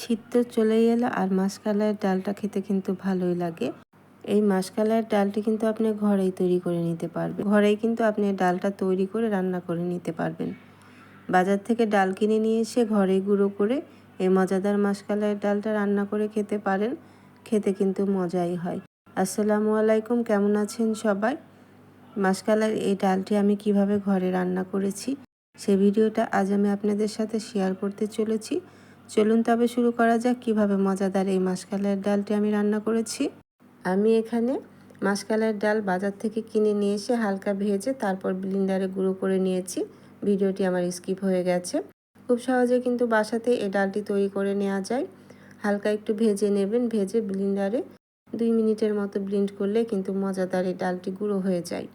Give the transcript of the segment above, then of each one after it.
শীত তো চলেই এলো আর মাসকালাইয়ের ডালটা খেতে কিন্তু ভালোই লাগে। এই মাসকালাইয়ের ডালটি কিন্তু আপনি ঘরেই তৈরি করে নিতে পারবেন। ঘরেই কিন্তু আপনি ডালটা তৈরি করে রান্না করে নিতে পারবেন। বাজার থেকে ডাল কিনে নিয়ে এসে ঘরেই গুঁড়ো করে এই মজাদার মাসকালাইয়ের ডালটা রান্না করে খেতে পারেন। খেতে কিন্তু মজাই হয়। আসসালামু আলাইকুম, কেমন আছেন সবাই? মাসকালার এই ডালটি আমি কীভাবে ঘরে রান্না করেছি সে ভিডিওটা আজ আমি আপনাদের সাথে শেয়ার করতে চলেছি। চলুন তবে শুরু করা যাক কীভাবে মজাদার এই মাসকালের ডালটি আমি রান্না করেছি। আমি এখানে মাসকালের ডাল বাজার থেকে কিনে নিয়ে এসে হালকা ভেজে তারপর ব্লিন্ডারে গুঁড়ো করে নিয়েছি। ভিডিওটি আমার স্কিপ হয়ে গেছে। খুব সহজে কিন্তু বাসাতে এই ডালটি তৈরি করে নেওয়া যায়। হালকা একটু ভেজে নেবেন, ভেজে ব্লিন্ডারে দুই মিনিটের মতো ব্লিন্ড করলে কিন্তু মজাদার এই ডালটি গুঁড়ো হয়ে যায়।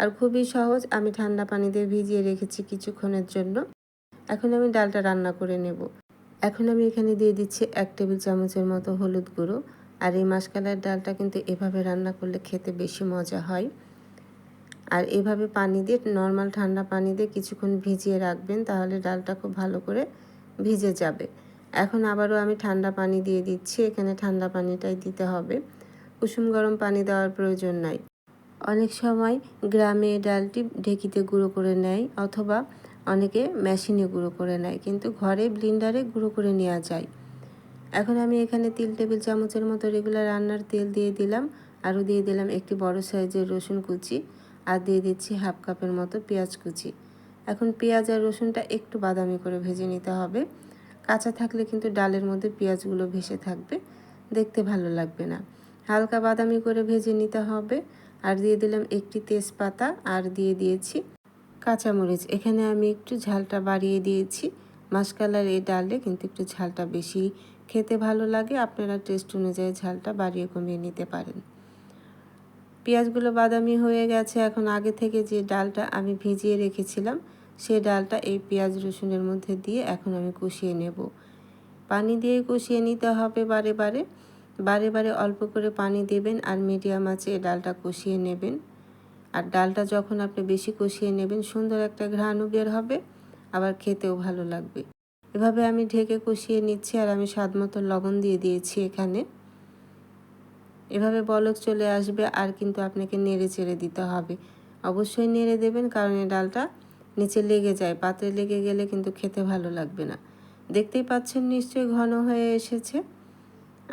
আর খুবই সহজ, আমি ঠান্ডা পানি দিয়ে ভিজিয়ে রেখেছি কিছুক্ষণের জন্য। এখন আমি ডালটা রান্না করে নেব। এখন আমি এখানে দিয়ে দিচ্ছি এক টেবিল চামচের মতো হলুদ গুঁড়ো। আর এই মাসকালার ডালটা কিন্তু এভাবে রান্না করলে খেতে বেশি মজা হয়। আর এভাবে পানি দিয়ে নর্মাল ঠান্ডা পানি দিয়ে কিছুক্ষণ ভিজিয়ে রাখবেন, তাহলে ডালটা খুব ভালো করে ভিজে যাবে। এখন আবারও আমি ঠান্ডা পানি দিয়ে দিচ্ছি, এখানে ঠান্ডা পানিটাই দিতে হবে। কুসুম গরম পানি দেওয়ার প্রয়োজন নাই। অনেক সময় গ্রামে ডালটি ঢেকিতে গুঁড়ো করে নেয়, অথবা অনেকে মেশিনে গুঁড়ো করে নেয়, কিন্তু ঘরে ব্লিন্ডারে গুঁড়ো করে নেওয়া যায়। এখন আমি এখানে তিল টেবিল চামচের মতো রেগুলার রান্নার তেল দিয়ে দিলাম, আরও দিয়ে দিলাম একটি বড় সাইজের রসুন কুচি, আর দিয়ে দিচ্ছি হাফ কাপের মতো পেঁয়াজ কুচি। এখন পেঁয়াজ আর রসুনটা একটু বাদামি করে ভেজে নিতে হবে। কাঁচা থাকলে কিন্তু ডালের মধ্যে পেঁয়াজগুলো ভেসে থাকবে, দেখতে ভালো লাগবে না। হালকা বাদামি করে ভেজে নিতে হবে, আর দিয়ে দিলাম একটি তেজপাতা, আর দিয়ে দিয়েছি কাঁচামরিচ। এখানে আমি একটু ঝালটা বাড়িয়ে দিয়েছি। মাসকালার এই ডালে কিন্তু একটু ঝালটা বেশি খেতে ভালো লাগে। আপনারা টেস্ট অনুযায়ী ঝালটা বাড়িয়ে কমিয়ে নিতে পারেন। পেঁয়াজগুলো বাদামি হয়ে গেছে। এখন আগে থেকে যে ডালটা আমি ভিজিয়ে রেখেছিলাম সেই ডালটা এই পেঁয়াজ রসুনের মধ্যে দিয়ে এখন আমি কষিয়ে নেব। পানি দিয়ে কষিয়ে নিতে হবে বারে বারে। বারে বারে অল্প করে পানি দেবেন আর মিডিয়াম আছে এই ডালটা কষিয়ে নেবেন। আর ডালটা যখন আপনি বেশি কষিয়ে নেবেন, সুন্দর একটা ঘ্রাণও বের হবে, আবার খেতেও ভালো লাগবে। এভাবে আমি ঢেকে কষিয়ে নিচ্ছি আর আমি স্বাদ মতো লবণ দিয়ে দিয়েছি এখানে। এভাবে বলক চলে আসবে আর কিন্তু আপনাকে নেড়ে চেড়ে দিতে হবে। অবশ্যই নেড়ে দেবেন কারণ এই ডালটা নিচে লেগে যায়, পাত্রে লেগে গেলে কিন্তু খেতে ভালো লাগবে না। দেখতেই পাচ্ছেন নিশ্চয়ই ঘন হয়ে এসেছে।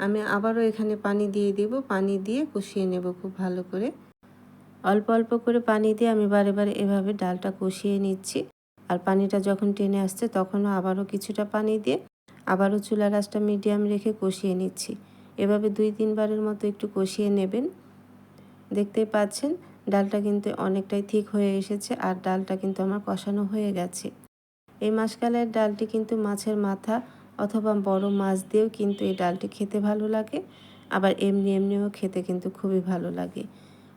আমি আবারও এখানে পানি দিয়ে দিব, পানি দিয়ে কষিয়ে নেব খুব ভালো করে। অল্প অল্প করে পানি দিয়ে আমি বারে বারে এভাবে ডালটা কষিয়ে নিচ্ছি। আর পানিটা যখন টেনে আসছে তখনও আবারও কিছুটা পানি দিয়ে আবারও চুলা রাসটা মিডিয়াম রেখে কষিয়ে নিচ্ছি। এভাবে দুই তিনবারের মতো একটু কষিয়ে নেবেন। দেখতেই পাচ্ছেন, ডালটা কিন্তু অনেকটাই ঠিক হয়ে এসেছে আর ডালটা কিন্তু আমার কষানো হয়ে গেছে। এই মাসকালের ডালটি কিন্তু মাছের মাথা অথবা বড় মাছ দিয়েও কিন্তু এই ডালটি খেতে ভালো লাগে, আবার এমনি এমনিও খেতে কিন্তু খুবই ভালো লাগে।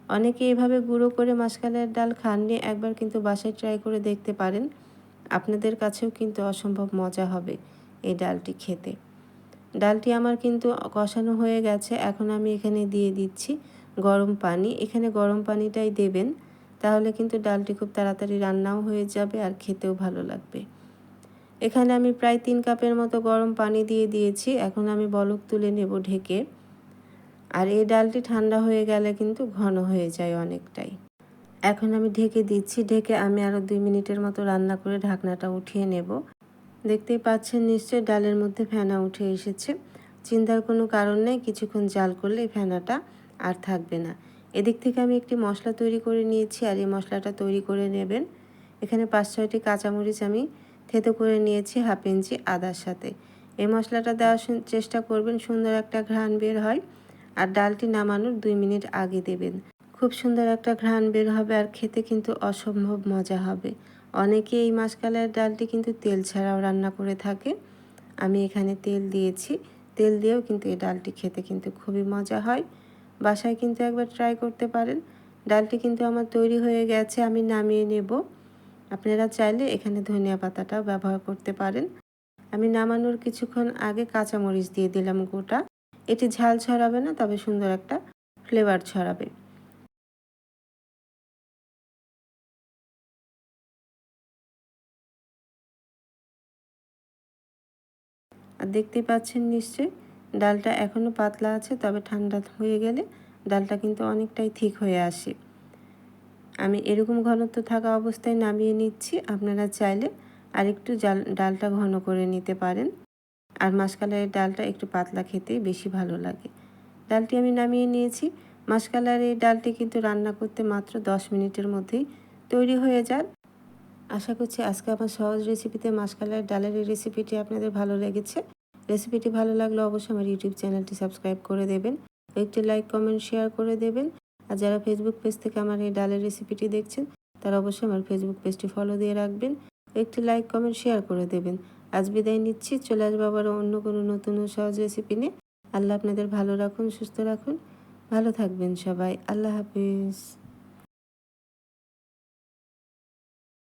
অনেকে এভাবে গুঁড়ো করে মাসকালের ডাল খাননি, একবার কিন্তু বাসায় ট্রাই করে দেখতে পারেন। আপনাদের কাছেও কিন্তু অসম্ভব মজা হবে এই ডালটি খেতে। ডালটি আমার কিন্তু কষানো হয়ে গেছে, এখন আমি এখানে দিয়ে দিচ্ছি গরম পানি। এখানে গরম পানিটাই দেবেন, তাহলে কিন্তু ডালটি খুব তাড়াতাড়ি রান্নাও হয়ে যাবে আর খেতেও ভালো লাগবে। এখানে আমি প্রায় তিন কাপের মতো গরম পানি দিয়ে দিয়েছি, এখন আমি বলক তুলে নেব ঢেকে। আর এই ডালটি ঠান্ডা হয়ে গেলে কিন্তু ঘন হয়ে যায় অনেকটাই। এখন আমি ঢেকে দিচ্ছি, ঢেকে আমি আরও দুই মিনিটের মতো রান্না করে ঢাকনাটা উঠিয়ে নেব। দেখতেই পাচ্ছেন নিশ্চয়ই ডালের মধ্যে ফেনা উঠে এসেছে। চিন্তার কোনো কারণ নেই, কিছুক্ষণ জাল করলে এই ফেনাটা আর থাকবে না। এদিক থেকে আমি একটি মশলা তৈরি করে নিয়েছি আর এই মশলাটা তৈরি করে নেবেন। এখানে পাঁচ ছয়টি কাঁচামরিচ আমি থেতো করে নিয়েছি হাফ ইঞ্চি আদার সাথে। এই মশলাটা দেওয়ার চেষ্টা করবেন সুন্দর একটা ঘ্রাণ বের হয়। আর ডালটি নামানোর দুই মিনিট আগে দেবেন। খুব সুন্দর একটা ঘ্রাণ বের হবে আর খেতে কিন্তু অসম্ভব মজা হবে। অনেকে এই মাসকালের ডালটি কিন্তু তেল ছাড়াও রান্না করে থাকে। আমি এখানে তেল দিয়েছি। তেল দিয়েও কিন্তু এই ডালটি খেতে কিন্তু খুবই মজা হয়। বাসায় কিন্তু একবার ট্রাই করতে পারেন। ডালটি কিন্তু আমার তৈরি হয়ে গেছে, আমি নামিয়ে নেব। আপনারা চাইলে এখানে ধনিয়া পাতাটাও ব্যবহার করতে পারেন। আমি নামানোর কিছুক্ষণ আগে কাঁচামরিচ দিয়ে দিলাম গোটা। এটি ঝাল ছড়াবে না, তবে সুন্দর একটা ফ্লেভার ছড়াবে। আর দেখতেই পাচ্ছেন নিশ্চয়ই, ডালটা এখনও পাতলা আছে, তবে ঠান্ডা হয়ে গেলে ডালটা কিন্তু অনেকটাই ঠিক হয়ে আসে। আমি এরকম ঘনত্ব থাকা অবস্থায় নামিয়ে নিচ্ছি, আপনারা চাইলে আরেকটু জাল, ডালটা ঘন করে নিতে পারেন। আর মাসকালারের ডালটা একটু পাতলা খেতে বেশি ভালো লাগে। ডালটি আমি নামিয়ে নিয়েছি। মাসকালারের ডালটি কিন্তু রান্না করতে মাত্র দশ মিনিটের মধ্যেই তৈরি হয়ে যায়। আশা করছি আজকে আমার সহজ রেসিপিতে মাসকালার ডালের এই রেসিপিটি আপনাদের ভালো লেগেছে। রেসিপিটি ভালো লাগলে অবশ্যই আমার ইউটিউব চ্যানেলটি সাবস্ক্রাইব করে দেবেন। একটি লাইক, কমেন্ট, শেয়ার করে দেবেন। আর যারা ফেসবুক পেজ থেকে আমার এই ডালের রেসিপিটি দেখছেন, তারা অবশ্যই আমার ফেসবুক পেজটি ফলো দিয়ে রাখবেন। একটি লাইক, কমেন্ট, শেয়ার করে দেবেন। আজ বিদায় নিচ্ছি। চলে আসব আবার অন্য কোনো নতুন সহজ রেসিপি নিয়ে। আল্লাহ আপনাদের ভালো রাখুন, সুস্থ রাখুন। ভালো থাকবেন সবাই। আল্লাহ হাফিজ।